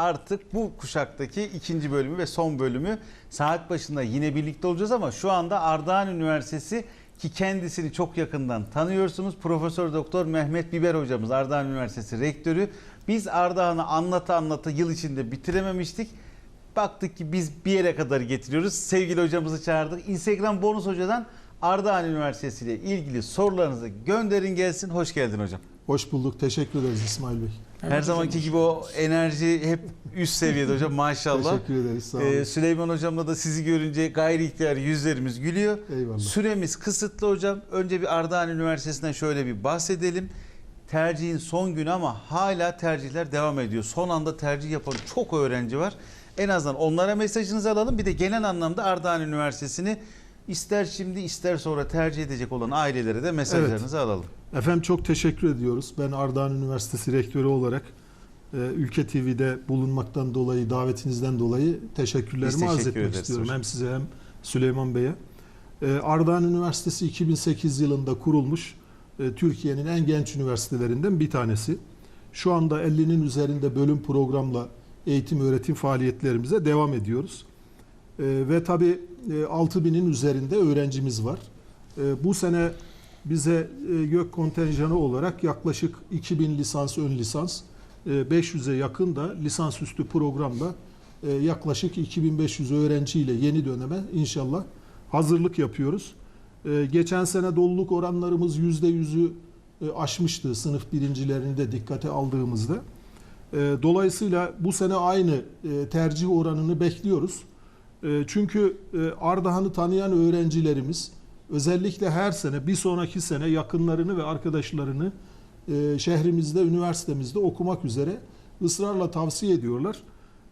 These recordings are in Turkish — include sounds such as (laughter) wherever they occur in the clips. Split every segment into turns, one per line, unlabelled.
artık bu kuşaktaki ikinci bölümü ve son bölümü saat başında yine birlikte olacağız ama şu anda Ardahan Üniversitesi ki kendisini çok yakından tanıyorsunuz. Profesör Doktor Mehmet Biber hocamız Ardahan Üniversitesi rektörü. Biz Ardahan'ı anlata anlata yıl içinde bitirememiştik. Baktık ki biz bir yere kadar getiriyoruz. Sevgili hocamızı çağırdık. Instagram bonus hocadan Ardahan Üniversitesi ile ilgili sorularınızı gönderin gelsin. Hoş geldin hocam.
Hoş bulduk. Teşekkür ederiz İsmail Bey.
Her zamanki gibi o enerji hep üst seviyede hocam maşallah.
Teşekkür ederiz. Sağ olun.
Ee, Süleyman hocamla da sizi görünce gayri ihtiyar yüzlerimiz gülüyor.
Eyvallah.
Süremiz kısıtlı hocam. Önce bir Ardahan Üniversitesi'nden şöyle bir bahsedelim. Tercihin son günü ama hala tercihler devam ediyor. Son anda tercih yapan çok öğrenci var. En azından onlara mesajınızı alalım. Bir de genel anlamda Ardahan Üniversitesi'ni ister şimdi ister sonra tercih edecek olan ailelere de mesajlarınızı alalım.
Efendim çok teşekkür ediyoruz. Ben Ardahan Üniversitesi Rektörü olarak e, Ülke TV'de bulunmaktan dolayı, davetinizden dolayı teşekkürlerimi
Biz
arz
teşekkür
etmek istiyorum.
hocam.
Hem size hem Süleyman Bey'e. E, Ardahan Üniversitesi 2008 yılında kurulmuş e, Türkiye'nin en genç üniversitelerinden bir tanesi. Şu anda 50'nin üzerinde bölüm programla eğitim öğretim faaliyetlerimize devam ediyoruz. Ve tabii 6000'in üzerinde öğrencimiz var. E, bu sene bize e, YÖK kontenjanı olarak yaklaşık 2000 lisans ön lisans, e, 500'e yakın da lisansüstü programla e, yaklaşık 2500 öğrenciyle yeni döneme inşallah hazırlık yapıyoruz. E, Geçen sene doluluk oranlarımız %100'ü e, aşmıştı sınıf birincilerini de dikkate aldığımızda. E, Dolayısıyla bu sene aynı e, tercih oranını bekliyoruz. E, Çünkü e, Ardahan'ı tanıyan öğrencilerimiz özellikle her sene bir sonraki sene yakınlarını ve arkadaşlarını e, şehrimizde, üniversitemizde okumak üzere ısrarla tavsiye ediyorlar.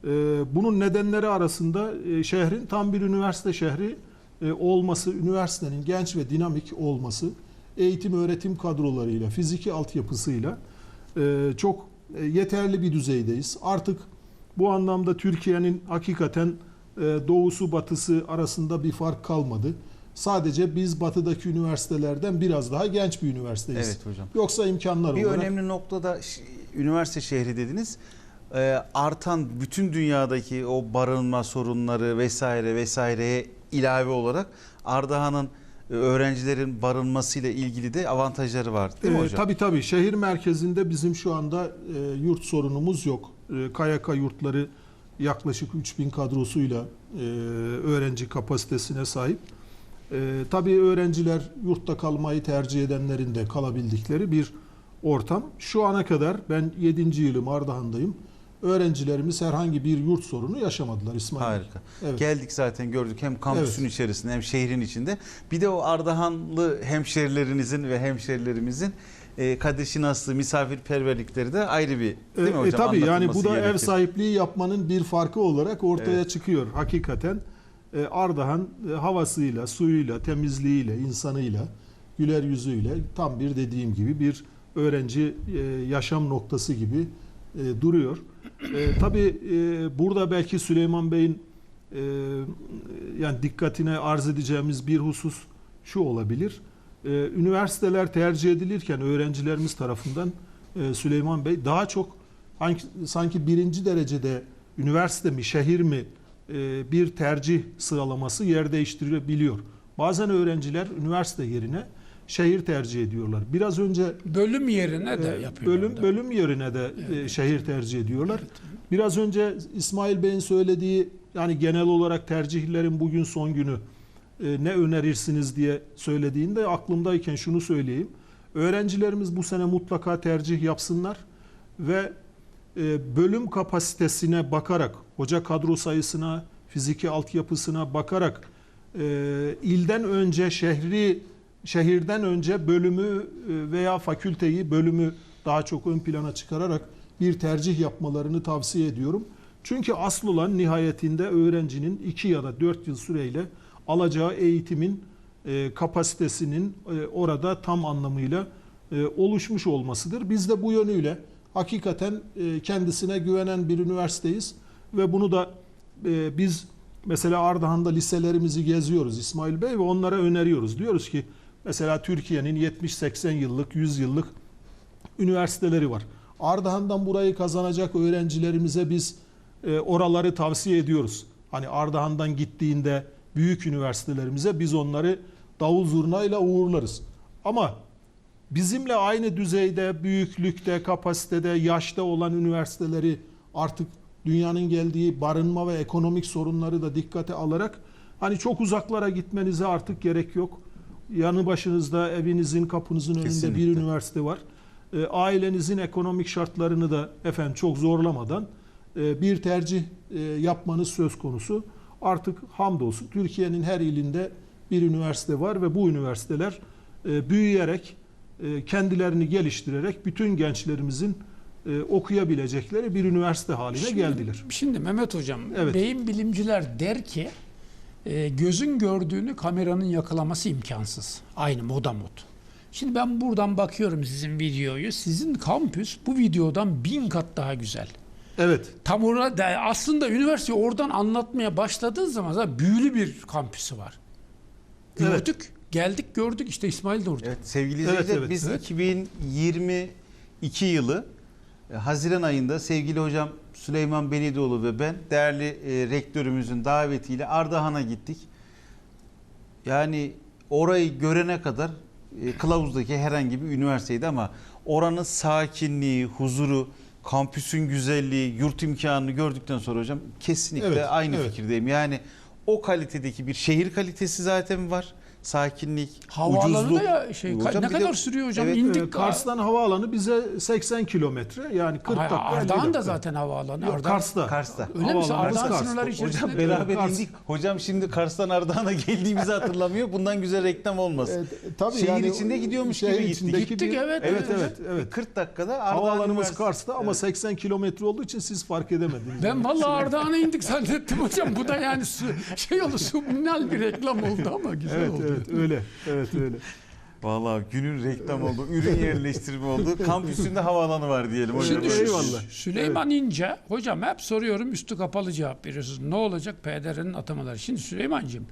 E, Bunun nedenleri arasında şehrin tam bir üniversite şehri olması, üniversitenin genç ve dinamik olması, eğitim öğretim kadrolarıyla, fiziki altyapısıyla e, çok yeterli bir düzeydeyiz. Artık bu anlamda Türkiye'nin hakikaten doğusu batısı arasında bir fark kalmadı. Sadece biz batıdaki üniversitelerden biraz daha genç bir üniversiteyiz.
Evet hocam.
Yoksa imkanlar
Bir
olarak
önemli noktada üniversite şehri dediniz. Ee, artan bütün dünyadaki o barınma sorunları vesaire vesaireye ilave olarak Ardahan'ın e, öğrencilerin barınmasıyla ilgili de avantajları var değil mi
Ee,
hocam?
Tabii tabii. Şehir merkezinde bizim şu anda e, yurt sorunumuz yok. E, KYK yurtları yaklaşık 3000 kadrosuyla e, öğrenci kapasitesine sahip. E, tabii öğrenciler yurtta kalmayı tercih edenlerin de kalabildikleri bir ortam. Şu ana kadar ben 7. yılım Ardahan'dayım. Öğrencilerimiz herhangi bir yurt sorunu yaşamadılar İsmail.
Harika.
Evet.
Geldik zaten gördük hem kampüsün içerisinde hem şehrin içinde. Bir de o Ardahanlı hemşerilerinizin ve hemşerilerimizin e, kadeşi nasıl misafirperverlikleri de ayrı bir değil mi
E,
hocam?
e, tabii yani bu da ev
gerekir.
sahipliği yapmanın bir farkı olarak ortaya
Evet.
çıkıyor. Hakikaten e, Ardahan e, havasıyla, suyuyla, temizliğiyle, insanıyla, güler yüzüyle tam bir dediğim gibi bir öğrenci e, yaşam noktası gibi e, duruyor. E, tabii e, burada belki Süleyman Bey'in e, yani dikkatine arz edeceğimiz bir husus şu olabilir. E, üniversiteler tercih edilirken öğrencilerimiz tarafından e, Süleyman Bey daha çok hangi, sanki birinci derecede üniversite mi şehir mi e, bir tercih sıralaması yer değiştirebiliyor. Bazen öğrenciler üniversite yerine şehir tercih ediyorlar. Biraz önce
Bölüm yerine de
e,
yapıyorlar.
bölüm bölüm yerine de
Evet.
şehir tercih ediyorlar. Biraz önce İsmail Bey'in söylediği yani genel olarak tercihlerin bugün son günü e, ne önerirsiniz diye söylediğinde aklımdayken şunu söyleyeyim. Öğrencilerimiz bu sene mutlaka tercih yapsınlar ve e, bölüm kapasitesine bakarak, hoca kadro sayısına, fiziki altyapısına bakarak e, ilden önce şehri şehirden önce bölümü e, veya fakülteyi bölümü daha çok ön plana çıkararak bir tercih yapmalarını tavsiye ediyorum. Çünkü asıl olan nihayetinde öğrencinin 2 ya da 4 yıl süreyle alacağı eğitimin e, kapasitesinin e, orada tam anlamıyla e, oluşmuş olmasıdır. Biz de bu yönüyle hakikaten e, kendisine güvenen bir üniversiteyiz ve bunu da e, biz mesela Ardahan'da liselerimizi geziyoruz İsmail Bey ve onlara öneriyoruz. Diyoruz ki mesela Türkiye'nin 70-80 yıllık, 100 yıllık üniversiteleri var. Ardahan'dan burayı kazanacak öğrencilerimize biz e, oraları tavsiye ediyoruz. Hani Ardahan'dan gittiğinde büyük üniversitelerimize biz onları davul zurnayla uğurlarız. Ama bizimle aynı düzeyde, büyüklükte, kapasitede, yaşta olan üniversiteleri artık dünyanın geldiği barınma ve ekonomik sorunları da dikkate alarak hani çok uzaklara gitmenize artık gerek yok. Yanı başınızda evinizin kapınızın önünde bir
Kesinlikle.
üniversite var. E, ailenizin ekonomik şartlarını da efendim çok zorlamadan e, bir tercih e, yapmanız söz konusu. Artık hamdolsun Türkiye'nin her ilinde bir üniversite var ve bu üniversiteler e, büyüyerek e, kendilerini geliştirerek bütün gençlerimizin e, okuyabilecekleri bir üniversite haline
Şimdi-
geldiler.
Şimdi Mehmet Hocam,
Evet.
beyin bilimciler der ki e, gözün gördüğünü kameranın yakalaması imkansız. Aynı moda mod. Şimdi ben buradan bakıyorum sizin videoyu. Sizin kampüs bu videodan bin kat daha güzel.
Evet.
Tam orada aslında üniversite oradan anlatmaya başladığı zaman zaten büyülü bir kampüsü var.
Evet.
Gördük, geldik gördük işte İsmail de orada.
Evet sevgili
Evet,
izleyiciler
evet.
biz
Evet.
2022 yılı e, Haziran ayında sevgili hocam Süleyman Belidoğlu ve ben değerli e, rektörümüzün davetiyle Ardahan'a gittik. Yani orayı görene kadar e, kılavuzdaki herhangi bir üniversiteydi ama oranın sakinliği, huzuru, kampüsün güzelliği, yurt imkanını gördükten sonra hocam kesinlikle
Evet,
aynı
evet.
fikirdeyim. Yani o kalitedeki bir şehir kalitesi zaten var. Sakinlik,
Havaalanı da
ucuzluk.
ya şey
Hocam
ne
bir de-
kadar sürüyor hocam?
Evet,
İndik.
Kars'tan havaalanı bize 80 kilometre yani 40
Hayır,
dakika. 50
Ardahan da
dakika.
zaten havaalanı.
Yok,
Ardahan-
Kars'ta.
Kars'ta.
Öyle mi? Ardahan
Kars'ta.
sınırları içerisinde.
Hocam beraber
Kars.
indik. Hocam şimdi Kars'tan Ardahan'a geldiğimizi hatırlamıyor. Bundan güzel reklam olmaz.
E, tabii
Şehir
yani
içinde gidiyormuş
şehir
gibi gittik.
içindeki
Gittik,
bir-
evet,
evet
evet,
evet evet.
40 dakikada Ardahan
Havaalanımız
Üniversitesi-
Kars'ta ama
Evet.
80 kilometre olduğu için siz fark edemediniz.
Ben vallahi Ardahan'a indik zannettim hocam. Bu da yani su, şey oldu subliminal bir reklam oldu ama güzel oldu.
Evet öyle. Evet öyle. (laughs)
Vallahi günün reklam oldu, ürün yerleştirme oldu. Kampüsünde havaalanı var diyelim hocam.
Şimdi
Eyvallah.
Süleyman İnce, hocam hep soruyorum üstü kapalı cevap veriyorsunuz. Ne olacak PDR'nin atamaları? Şimdi Süleyman'cığım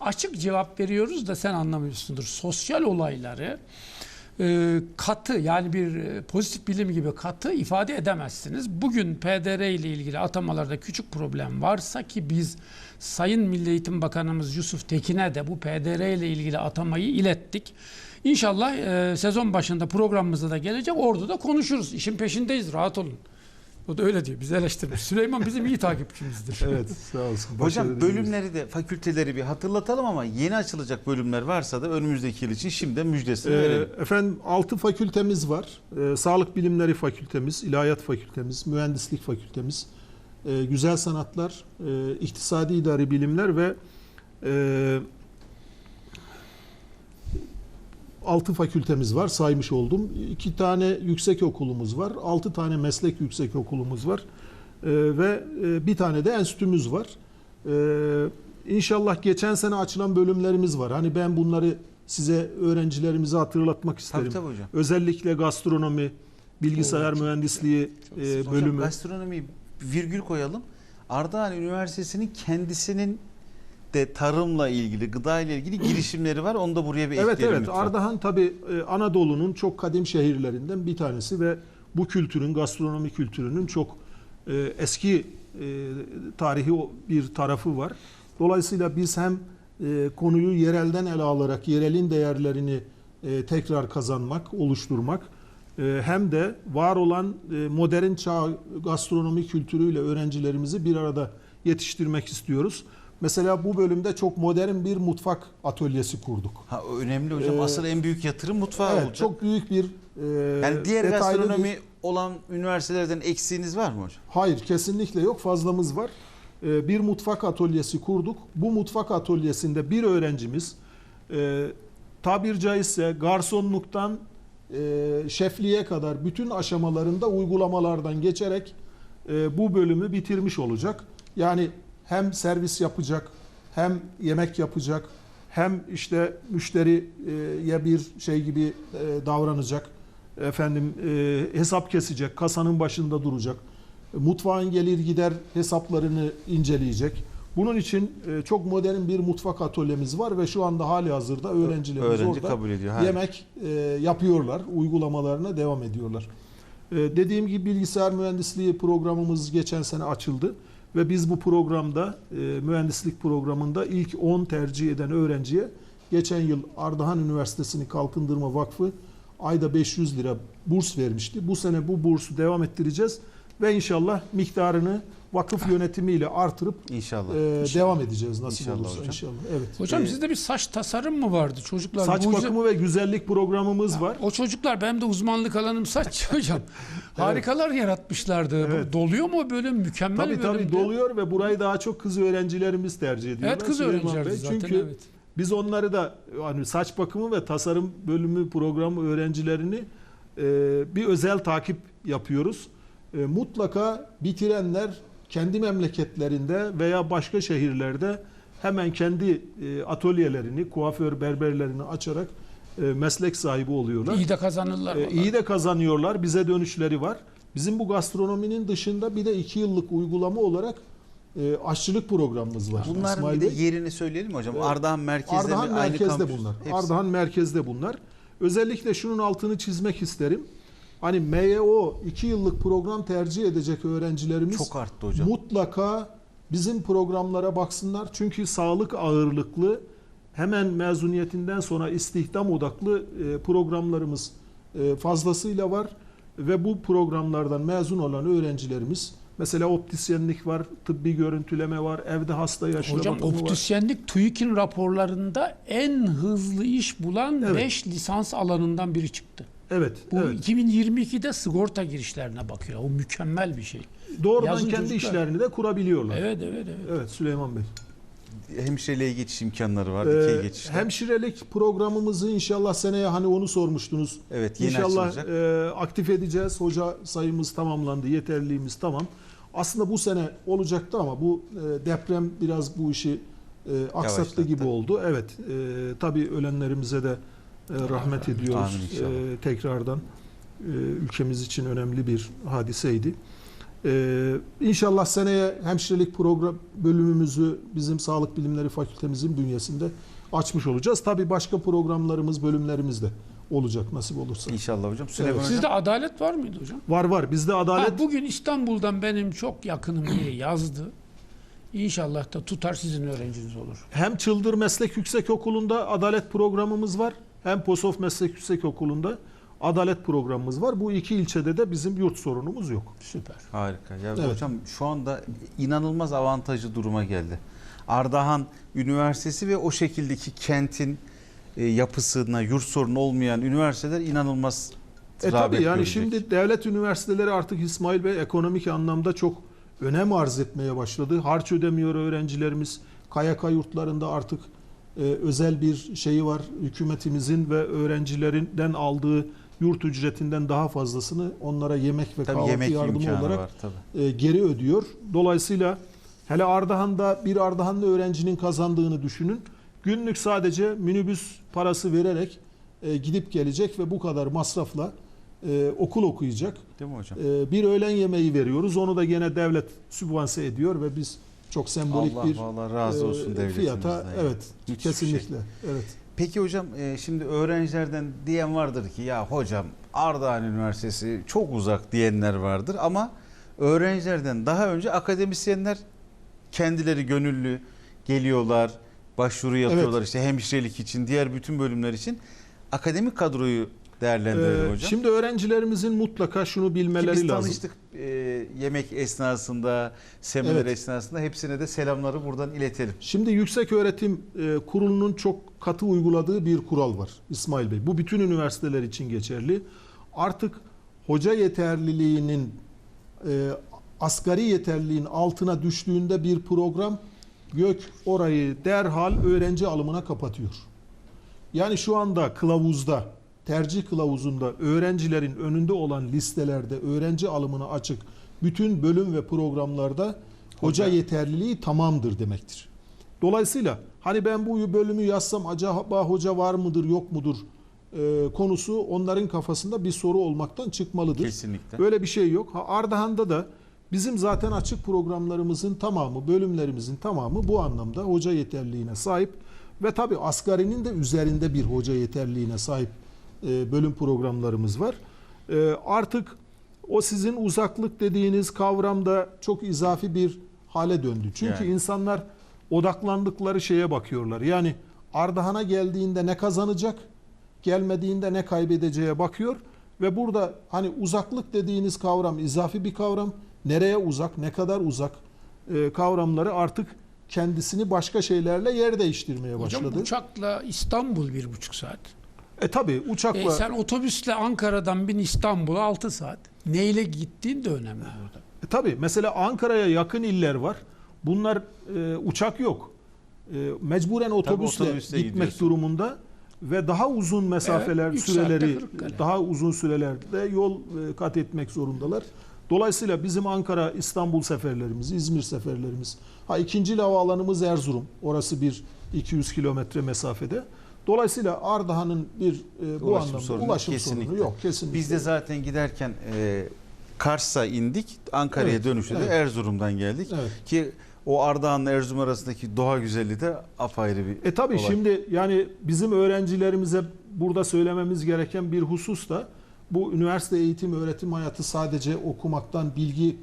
açık cevap veriyoruz da sen anlamıyorsundur. Sosyal olayları e, katı yani bir e, pozitif bilim gibi katı ifade edemezsiniz. Bugün PDR ile ilgili atamalarda küçük problem varsa ki biz Sayın Milli Eğitim Bakanımız Yusuf Tekin'e de bu PDR ile ilgili atamayı ilettik. İnşallah e, sezon başında programımızda da gelecek. Orada da konuşuruz. İşin peşindeyiz. Rahat olun. O da öyle diyor. Bizi eleştirmiş. Süleyman bizim iyi takipçimizdir. (laughs)
Evet sağ olsun.
Hocam bölümleri de fakülteleri bir hatırlatalım ama yeni açılacak bölümler varsa da önümüzdeki yıl için şimdiden müjdesini
Ee,
verelim.
efendim 6 fakültemiz var. Ee, Sağlık Bilimleri Fakültemiz, İlahiyat Fakültemiz, Mühendislik Fakültemiz, e, Güzel Sanatlar, e, İktisadi İdari Bilimler ve e, 6 fakültemiz var saymış oldum. 2 tane yüksek okulumuz var. 6 tane meslek yüksek okulumuz var. E, ve e, bir tane de enstitümüz var. E, inşallah geçen sene açılan bölümlerimiz var. Hani ben bunları size öğrencilerimize hatırlatmak isterim.
Tabii tabii hocam.
Özellikle gastronomi, bilgisayar
Oo, çok
mühendisliği e,
Hocam
bölümü.
gastronomi virgül koyalım. Ardahan Üniversitesi'nin kendisinin de tarımla ilgili, gıda ile ilgili (clears throat) girişimleri var. Onu da buraya bir
Evet
ekleyelim
evet
lütfen.
Ardahan tabi Anadolu'nun çok kadim şehirlerinden bir tanesi ve bu kültürün gastronomi kültürünün çok e, eski e, tarihi bir tarafı var. Dolayısıyla biz hem e, konuyu yerelden ele alarak yerelin değerlerini e, tekrar kazanmak, oluşturmak e, hem de var olan e, modern çağ gastronomi kültürüyle öğrencilerimizi bir arada yetiştirmek istiyoruz. Mesela bu bölümde çok modern bir mutfak atölyesi kurduk.
Ha, önemli hocam.
Ee,
Asıl en büyük yatırım mutfağı
Evet,
olacak.
çok büyük bir e,
yani diğer
detaylı bir-
gastronomi olan üniversitelerden eksiğiniz var mı hocam?
Hayır, kesinlikle yok. Fazlamız var. E, bir mutfak atölyesi kurduk. Bu mutfak atölyesinde bir öğrencimiz e, tabir caizse garsonluktan e, şefliğe kadar bütün aşamalarında uygulamalardan geçerek e, bu bölümü bitirmiş olacak. Yani hem servis yapacak, hem yemek yapacak, hem işte müşteriye bir şey gibi e, davranacak. Efendim e, hesap kesecek, kasanın başında duracak. Mutfağın gelir gider hesaplarını inceleyecek. Bunun için e, çok modern bir mutfak atölyemiz var ve şu anda hali hazırda öğrencilerimiz
Öğrenci
orada
kabul ediyor.
Yemek yapıyorlar, uygulamalarına devam ediyorlar. Dediğim gibi bilgisayar mühendisliği programımız geçen sene açıldı ve biz bu programda e, mühendislik programında ilk 10 tercih eden öğrenciye geçen yıl Ardahan Üniversitesi'ni Kalkındırma Vakfı ayda 500 lira burs vermişti. Bu sene bu bursu devam ettireceğiz ve inşallah miktarını vakıf yönetimiyle artırıp
İnşallah.
e,
İnşallah.
devam edeceğiz nasip
İnşallah
olursa
hocam.
inşallah. Evet.
Hocam
Ee,
sizde bir saç tasarım mı vardı? Çocuklar
Saç
mucize-
bakımı ve güzellik programımız var.
O çocuklar benim de uzmanlık alanım saç (laughs) hocam. Harikalar yaratmışlardı.
Evet.
Doluyor mu o bölüm? Mükemmel
Tabii
bir
tabii
bölümdü.
doluyor ve burayı daha çok kız öğrencilerimiz tercih ediyorlar.
Evet kız
Bey.
zaten.
Çünkü
evet.
biz onları da hani saç bakımı ve tasarım bölümü programı öğrencilerini e, bir özel takip yapıyoruz. E, mutlaka bitirenler kendi memleketlerinde veya başka şehirlerde hemen kendi e, atölyelerini, kuaför berberlerini açarak e, meslek sahibi oluyorlar.
İyi de kazanırlar.
E,
vallahi.
iyi de kazanıyorlar. Bize dönüşleri var. Bizim bu gastronominin dışında bir de iki yıllık uygulama olarak e, aşçılık programımız var.
Bunların
İsmail
bir de
Bey.
yerini söyleyelim mi hocam?
Evet.
Ardahan merkezde
Ardahan
mi? Aynı
merkezde
kampüs.
bunlar.
Hepsi.
Ardahan merkezde bunlar. Özellikle şunun altını çizmek isterim. Hani MEO 2 yıllık program tercih edecek öğrencilerimiz
çok arttı hocam.
mutlaka bizim programlara baksınlar. Çünkü sağlık ağırlıklı hemen mezuniyetinden sonra istihdam odaklı e, programlarımız e, fazlasıyla var ve bu programlardan mezun olan öğrencilerimiz mesela optisyenlik var, tıbbi görüntüleme var, evde hasta yaşlı
Hocam
bakımı var.
optisyenlik TÜİK'in raporlarında en hızlı iş bulan
Evet.
5 lisans alanından biri çıktı.
Evet,
Bu
evet.
2022'de sigorta girişlerine bakıyor. O mükemmel bir şey.
Doğrudan
Yazın
kendi
çocuklar-
işlerini de kurabiliyorlar. Evet,
Evet evet evet.
Süleyman Bey.
Hemşireliğe geçiş imkanları var.
Ee,
dikey
hemşirelik programımızı inşallah seneye hani onu sormuştunuz.
Evet yeni
İnşallah
açılacak.
e, aktif edeceğiz. Hoca sayımız tamamlandı, yeterliliğimiz tamam. Aslında bu sene olacaktı ama bu e, deprem biraz bu işi e, aksattı
Yavaşlattı.
gibi oldu. Evet, e, tabii ölenlerimize de rahmet ediyoruz e, tekrardan. E, ülkemiz için önemli bir hadiseydi. E, inşallah seneye hemşirelik program bölümümüzü bizim Sağlık Bilimleri Fakültemizin bünyesinde açmış olacağız. Tabii başka programlarımız, bölümlerimiz de olacak nasip olursa.
İnşallah hocam.
Evet.
hocam.
Sizde adalet var mıydı hocam?
Var var. Bizde adalet
Ha, bugün İstanbul'dan benim çok yakınım diye yazdı. İnşallah da tutar sizin öğrenciniz olur.
hem Çıldır Meslek Yüksekokulu'nda adalet programımız var. Hem Posof Meslek Yüksekokulu'nda adalet programımız var. Bu iki ilçede de bizim yurt sorunumuz yok.
Süper.
Harika. Ya
Evet.
hocam şu anda inanılmaz avantajlı duruma geldi. Ardahan Üniversitesi ve o şekildeki kentin e, yapısına yurt sorunu olmayan üniversiteler inanılmaz
E tabii yani
görecek.
şimdi devlet üniversiteleri artık İsmail Bey ekonomik anlamda çok önem arz etmeye başladı. Harç ödemiyor öğrencilerimiz. KYK yurtlarında artık e, özel bir şeyi var. Hükümetimizin ve öğrencilerinden aldığı yurt ücretinden daha fazlasını onlara yemek ve
Tabii
kahvaltı
yemek
yardımı olarak
var tabii.
e, geri ödüyor. Dolayısıyla hele Ardahan'da bir Ardahanlı öğrencinin kazandığını düşünün. Günlük sadece minibüs parası vererek e, gidip gelecek ve bu kadar masrafla e, okul okuyacak.
Değil mi hocam?
E, bir öğlen yemeği veriyoruz. Onu da gene devlet sübvanse ediyor ve biz çok sembolik
Allah
bir
vallahi razı olsun
e, fiyata
ya.
evet
Müthiş şey.
kesinlikle. Evet.
Peki hocam e, şimdi öğrencilerden diyen vardır ki ya hocam Ardahan Üniversitesi çok uzak diyenler vardır ama öğrencilerden daha önce akademisyenler kendileri gönüllü geliyorlar, başvuru yapıyorlar işte hemşirelik için, diğer bütün bölümler için akademik kadroyu değerlendirelim
E,
hocam.
şimdi öğrencilerimizin mutlaka şunu
Ki
bilmeleri
biz
lazım.
tanıştık e, yemek esnasında, seminer
Evet.
esnasında hepsine de selamları buradan iletelim.
Şimdi Yüksek Öğretim e, Kurulu'nun çok katı uyguladığı bir kural var İsmail Bey. Bu bütün üniversiteler için geçerli. Artık hoca yeterliliğinin e, asgari yeterliliğin altına düştüğünde bir program gök orayı derhal öğrenci alımına kapatıyor. Yani şu anda kılavuzda, tercih kılavuzunda öğrencilerin önünde olan listelerde öğrenci alımına açık bütün bölüm ve programlarda hoca
Hoca-
yeterliliği tamamdır demektir. Dolayısıyla hani ben bu bölümü yazsam acaba hoca var mıdır yok mudur e, konusu onların kafasında bir soru olmaktan çıkmalıdır.
Kesinlikle.
Böyle bir şey yok. Ha, Ardahan'da da bizim zaten açık programlarımızın tamamı, bölümlerimizin tamamı bu anlamda hoca yeterliğine sahip ve tabii asgarinin de üzerinde bir hoca yeterliğine sahip e, bölüm programlarımız var. E, artık o sizin uzaklık dediğiniz kavramda çok izafi bir hale döndü. Çünkü
Yani.
insanlar odaklandıkları şeye bakıyorlar. Yani Ardahan'a geldiğinde ne kazanacak, gelmediğinde ne kaybedeceğe bakıyor ve burada hani uzaklık dediğiniz kavram izafi bir kavram. Nereye uzak, ne kadar uzak e, kavramları artık kendisini başka şeylerle yer değiştirmeye
Hocam
başladı.
uçakla İstanbul bir buçuk saat.
E tabi uçakla
E, sen otobüsle Ankara'dan bin İstanbul'a 6 saat. Neyle gittiğin de önemli burada.
E tabii mesela Ankara'ya yakın iller var. Bunlar e, uçak yok. E, mecburen otobüsle
otobüsle
gitmek
gidiyorsun.
durumunda ve daha uzun mesafeler,
Evet,
süreleri daha uzun sürelerde yol e, kat etmek zorundalar. Dolayısıyla bizim Ankara, İstanbul seferlerimiz, İzmir seferlerimiz, ha ikinci havaalanımız Erzurum. Orası bir 200 kilometre mesafede. Dolayısıyla Ardahan'ın bir e, bu
Ulaşım
anlamda
sorunu
ulaşım
kesinlikle.
sorunu yok kesinlikle.
Biz de zaten giderken e, Kars'a indik. Ankara'ya
Evet,
dönüşte de
evet.
Erzurum'dan geldik.
Evet.
Ki o Ardahan'la Erzurum arasındaki doğa güzelliği de apayrı bir
E tabii
olay.
şimdi yani bizim öğrencilerimize burada söylememiz gereken bir husus da bu üniversite eğitim öğretim hayatı sadece okumaktan bilgi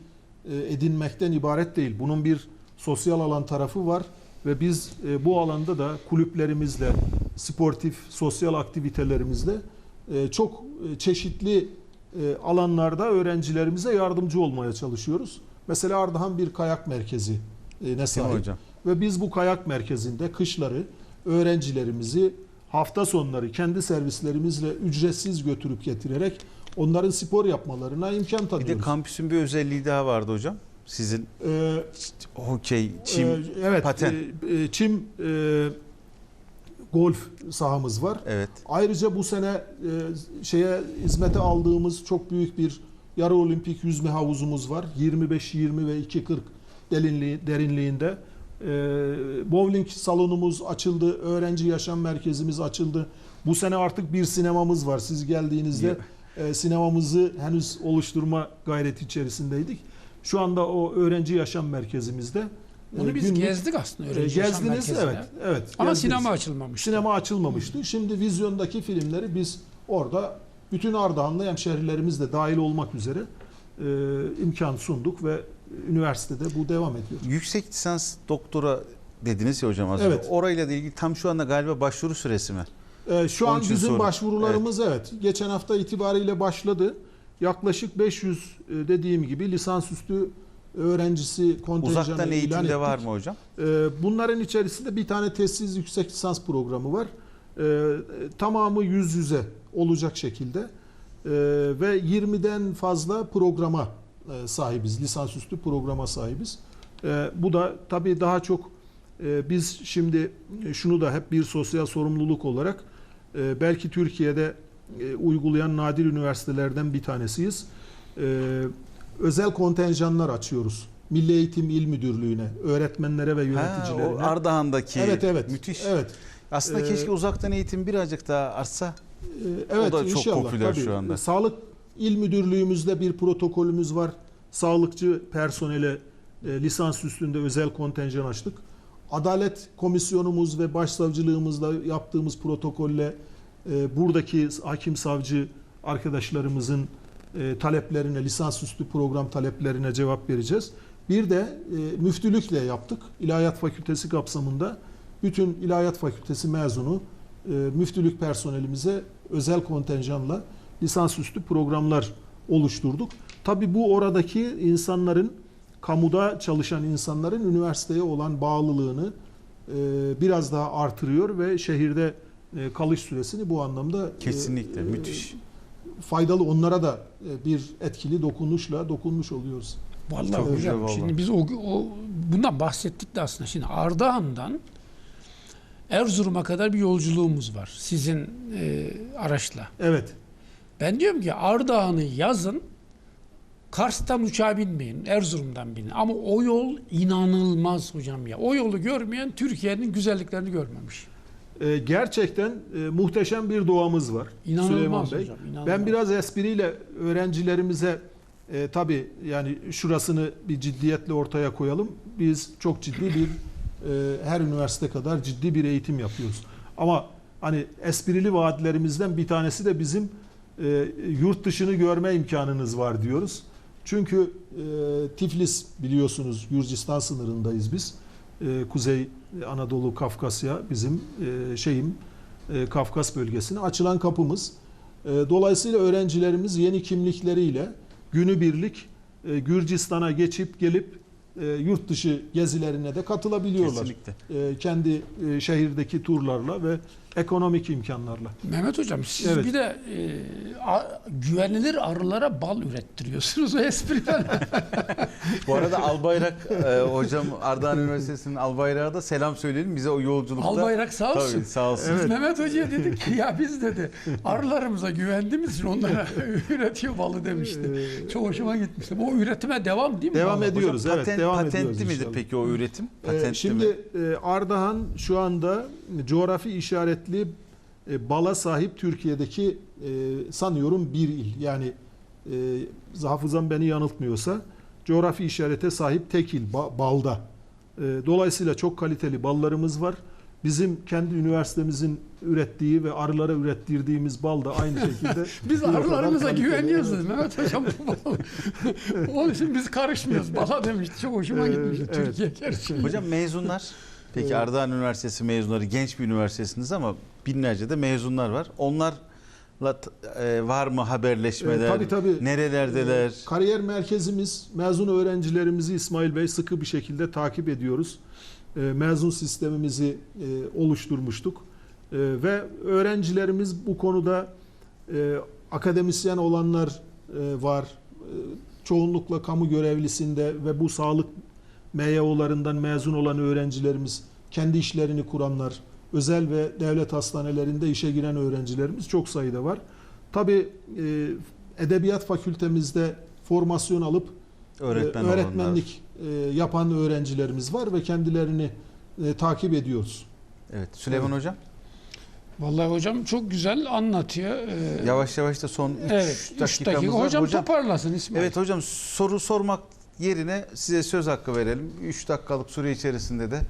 e, edinmekten ibaret değil. Bunun bir sosyal alan tarafı var ve biz e, bu alanda da kulüplerimizle, sportif sosyal aktivitelerimizle e, çok e, çeşitli e, alanlarda öğrencilerimize yardımcı olmaya çalışıyoruz. Mesela Ardahan bir kayak merkezi ne sahip.
hocam?
Ve biz bu kayak merkezinde kışları öğrencilerimizi hafta sonları kendi servislerimizle ücretsiz götürüp getirerek onların spor yapmalarına imkan
Bir
tanıyoruz.
de kampüsün bir özelliği daha vardı hocam. Sizin
Ee,
hokey, çim,
e, evet,
paten.
e, çim e, golf sahamız var.
evet.
Ayrıca bu sene e, şeye hizmete aldığımız çok büyük bir yarı olimpik yüzme havuzumuz var. 25-20 ve 2.40 derinliği, derinliğinde. E, bowling salonumuz açıldı. Öğrenci yaşam merkezimiz açıldı. Bu sene artık bir sinemamız var. Siz geldiğinizde e, sinemamızı henüz oluşturma gayreti içerisindeydik. Şu anda o öğrenci yaşam merkezimizde. E,
Bunu biz
günlük-
gezdik aslında
e,
öğrenci yaşam
gezdiniz evet evet
Ama
gezdiniz.
sinema açılmamış.
Sinema açılmamıştı. Şimdi vizyondaki filmleri biz orada bütün Ardahanlı hemşehrilerimiz de dahil olmak üzere e, imkan sunduk ve üniversitede bu devam ediyor.
Yüksek lisans doktora dediniz ya hocam az önce.
Evet.
Orayla da ilgili tam şu anda galiba başvuru süresi mi?
E, şu
Onun
an bizim
sordum.
başvurularımız evet. geçen hafta itibariyle başladı. Yaklaşık 500 e, dediğim gibi lisansüstü öğrencisi kontenjanı
Uzaktan
ilan
eğitimde
ettik.
var mı hocam?
Ee, Bunların içerisinde bir tane tesis yüksek lisans programı var. Ee, Tamamı yüz yüze olacak şekilde Ee, ve 20'den fazla programa e, sahibiz. Lisansüstü programa sahibiz. Bu da tabii daha çok e, biz şimdi şunu da hep bir sosyal sorumluluk olarak e, belki Türkiye'de e, uygulayan nadir üniversitelerden bir tanesiyiz. Özel kontenjanlar açıyoruz. Milli Eğitim İl Müdürlüğü'ne, öğretmenlere ve
Ha,
yöneticilerine.
o Ardahan'daki
evet evet.
müthiş.
Evet.
Aslında
Ee,
keşke uzaktan eğitim birazcık daha artsa.
Ee, evet
da çok
inşallah,
popüler
tabii.
şu anda.
Ee, Sağlık İl Müdürlüğümüzde bir protokolümüz var. Sağlıkçı personele e, lisans üstünde özel kontenjan açtık. Adalet Komisyonumuz ve Başsavcılığımızla yaptığımız protokolle e, buradaki hakim savcı arkadaşlarımızın e, taleplerine, lisansüstü program taleplerine cevap vereceğiz. Bir de e, müftülükle yaptık. İlahiyat Fakültesi kapsamında bütün İlahiyat Fakültesi mezunu e, müftülük personelimize özel kontenjanla lisansüstü programlar oluşturduk. Tabii bu oradaki insanların, kamuda çalışan insanların üniversiteye olan bağlılığını e, biraz daha artırıyor ve şehirde e, kalış süresini bu anlamda e,
Kesinlikle
e,
müthiş.
Faydalı onlara da e, bir etkili dokunuşla dokunmuş oluyoruz.
Vallahi
Çok
hocam
güzel vallahi.
şimdi biz o, o bundan bahsettik de aslında şimdi Ardahan'dan Erzurum'a kadar bir yolculuğumuz var sizin e, araçla.
Evet.
Ben diyorum ki Ardahan'ı yazın Kars'tan uçağa binmeyin, Erzurum'dan binin. Ama o yol inanılmaz hocam ya. O yolu görmeyen Türkiye'nin güzelliklerini görmemiş.
E, gerçekten e, muhteşem bir doğamız var.
İnanılmaz
Süleyman Bey.
hocam. inanılmaz.
Ben biraz espriyle öğrencilerimize e, tabii yani şurasını bir ciddiyetle ortaya koyalım. Biz çok ciddi bir e, her üniversite kadar ciddi bir eğitim yapıyoruz. Ama hani esprili vaatlerimizden bir tanesi de bizim e, yurt dışını görme imkanınız var diyoruz. Çünkü e, Tiflis biliyorsunuz Gürcistan sınırındayız biz. E, Kuzey Anadolu Kafkasya bizim e, şeyim e, Kafkas bölgesine açılan kapımız. E, dolayısıyla öğrencilerimiz yeni kimlikleriyle günübirlik e, Gürcistan'a geçip gelip e, yurt dışı gezilerine de katılabiliyorlar.
Kesinlikle.
E, kendi e, şehirdeki turlarla ve ekonomik imkanlarla.
Mehmet Hocam siz
Evet.
bir de e, a- güvenilir arılara bal ürettiriyorsunuz o espriden.
Bu arada Albayrak e, hocam Ardahan Üniversitesi'nin Albayrak'a da selam söyleyelim. Bize o yolculukta
Albayrak sağ olsun.
Tabii, sağ olsun.
Biz Mehmet Hoca'ya dedik ki ya biz dedi arılarımıza güvendiğimiz için onlara (laughs) üretiyor balı demişti. Çok hoşuma gitmişti. Bu üretime devam değil mi?
Devam
Vallahi?
ediyoruz.
Hocam,
evet,
patent-
devam
patentli
ediyoruz
midir
inşallah.
peki o üretim?
Ee,
Patentli
Şimdi
mi?
e, Ardahan şu anda coğrafi işaretli e, bala sahip Türkiye'deki e, sanıyorum bir il. Yani e, hafızam beni yanıltmıyorsa coğrafi işarete sahip tek il ba- balda. E, dolayısıyla çok kaliteli ballarımız var. Bizim kendi üniversitemizin ürettiği ve arılara ürettirdiğimiz bal da aynı şekilde. (laughs)
Biz arılarımıza güveniyoruz
Evet.
Mehmet Hocam. (laughs) Onun için biz karışmıyoruz. Bala demişti. Çok hoşuma
Ee,
gitmişti
evet.
Türkiye gerçekten.
Hocam mezunlar. Peki
Evet.
Ardahan Üniversitesi mezunları genç bir üniversitesiniz ama binlerce de mezunlar var. Onlarla t- e, var mı haberleşmeler?
Ee, tabii, tabii.
Nerelerdeler?
Ee, Kariyer merkezimiz mezun öğrencilerimizi İsmail Bey sıkı bir şekilde takip ediyoruz. Ee, Mezun sistemimizi e, oluşturmuştuk. Ee, Ve öğrencilerimiz bu konuda e, akademisyen olanlar e, var. E, Çoğunlukla kamu görevlisinde ve bu sağlık MYO'larından mezun olan öğrencilerimiz, kendi işlerini kuranlar, özel ve devlet hastanelerinde işe giren öğrencilerimiz çok sayıda var. Tabii e, Edebiyat Fakültemizde formasyon alıp
Öğretmen
e,
olanlar.
öğretmenlik e, yapan öğrencilerimiz var ve kendilerini e, takip ediyoruz.
Evet. Süleyman
Evet.
Hocam
Vallahi hocam çok güzel anlatıyor. Ee,
yavaş yavaş da son 3
evet, üç
dakikamız
dakika.
var.
Hocam, toparlasın İsmail.
Evet hocam soru sormak yerine size söz hakkı verelim. 3 dakikalık süre içerisinde de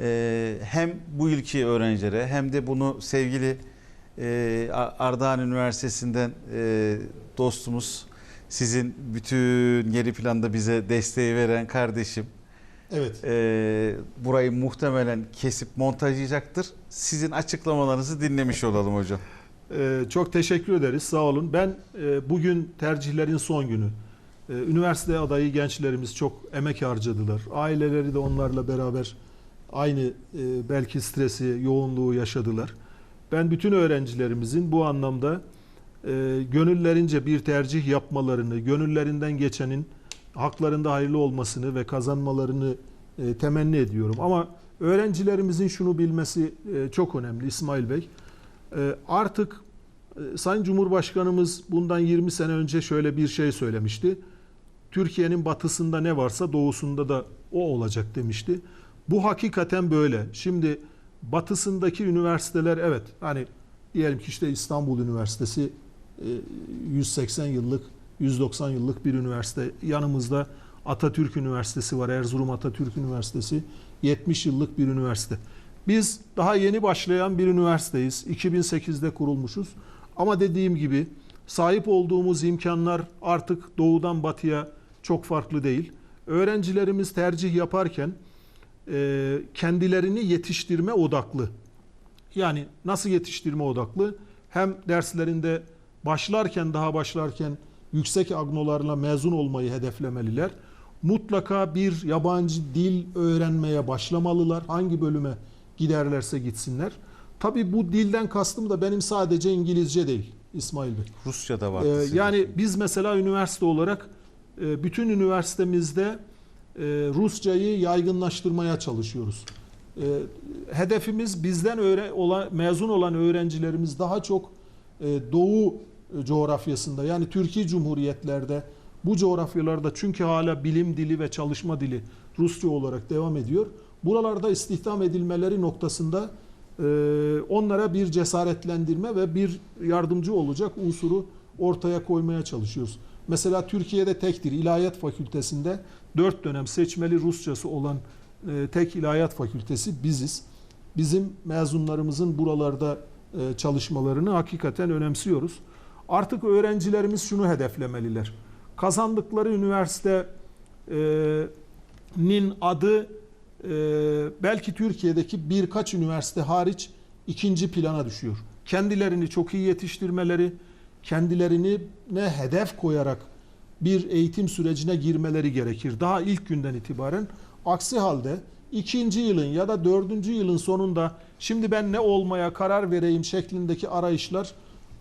e, hem bu ilki öğrencilere hem de bunu sevgili e, Ar- Ardahan Üniversitesi'nden e, dostumuz sizin bütün geri planda bize desteği veren kardeşim
Evet.
e, burayı muhtemelen kesip montajlayacaktır. Sizin açıklamalarınızı dinlemiş olalım hocam.
Ee, Çok teşekkür ederiz. Sağ olun. Ben e, bugün tercihlerin son günü. Ee, Üniversite adayı gençlerimiz çok emek harcadılar. Aileleri de onlarla beraber aynı e, belki stresi, yoğunluğu yaşadılar. Ben bütün öğrencilerimizin bu anlamda e, gönüllerince bir tercih yapmalarını, gönüllerinden geçenin haklarında hayırlı olmasını ve kazanmalarını e, temenni ediyorum. Ama öğrencilerimizin şunu bilmesi çok önemli İsmail Bey. Artık Sayın Cumhurbaşkanımız bundan 20 sene önce şöyle bir şey söylemişti. Türkiye'nin batısında ne varsa doğusunda da o olacak demişti. Bu hakikaten böyle. Şimdi batısındaki üniversiteler evet hani diyelim ki işte İstanbul Üniversitesi e, 180 yıllık 190 yıllık bir üniversite. Yanımızda Atatürk Üniversitesi var. Erzurum Atatürk Üniversitesi 70 yıllık bir üniversite. Biz daha yeni başlayan bir üniversiteyiz. 2008'de kurulmuşuz. Ama dediğim gibi sahip olduğumuz imkanlar artık doğudan batıya çok farklı değil. Öğrencilerimiz tercih yaparken e, kendilerini yetiştirme odaklı. Yani nasıl yetiştirme odaklı? Hem derslerinde başlarken daha başlarken yüksek agnolarla mezun olmayı hedeflemeliler. Mutlaka bir yabancı dil öğrenmeye başlamalılar. Hangi bölüme giderlerse gitsinler. Tabii bu dilden kastım da benim sadece İngilizce değil İsmail Bey.
Rusça da var.
Ee, yani biz mesela üniversite olarak bütün üniversitemizde e, Rusçayı yaygınlaştırmaya çalışıyoruz. E, hedefimiz bizden olan, mezun olan öğrencilerimiz daha çok e, Doğu coğrafyasında yani Türkiye Cumhuriyetlerde bu coğrafyalarda çünkü hala bilim dili ve çalışma dili Rusça olarak devam ediyor. Buralarda istihdam edilmeleri noktasında e, onlara bir cesaretlendirme ve bir yardımcı olacak unsuru ortaya koymaya çalışıyoruz. Mesela Türkiye'de tektir. İlahiyat Fakültesinde 4 dönem seçmeli Rusçası olan e, tek ilahiyat fakültesi biziz. Bizim mezunlarımızın buralarda e, çalışmalarını hakikaten önemsiyoruz. Artık öğrencilerimiz şunu hedeflemeliler. Kazandıkları üniversitenin adı e, belki Türkiye'deki birkaç üniversite hariç ikinci plana düşüyor. Kendilerini çok iyi yetiştirmeleri, kendilerini ne hedef koyarak bir eğitim sürecine girmeleri gerekir. Daha ilk günden itibaren. Aksi halde ikinci yılın ya da dördüncü yılın sonunda şimdi ben ne olmaya karar vereyim şeklindeki arayışlar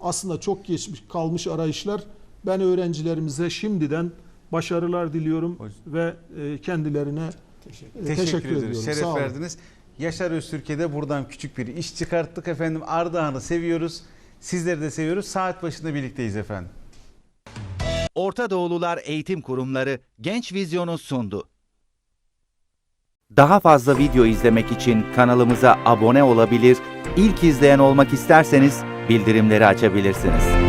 aslında çok geçmiş kalmış arayışlar. Ben öğrencilerimize şimdiden başarılar diliyorum
Hoş-
ve e, kendilerine
Teşekkür
e,
Teşekkür,
teşekkür,
ederiz.
ediyorum.
Şeref verdiniz. Yaşar Öztürk'e buradan küçük bir iş çıkarttık efendim. Ardahan'ı seviyoruz. Sizleri de seviyoruz. Saat başında birlikteyiz efendim.
Orta Doğulular Eğitim Kurumları Genç Vizyon'u sundu. Daha fazla video izlemek için kanalımıza abone olabilir, ilk izleyen olmak isterseniz bildirimleri açabilirsiniz.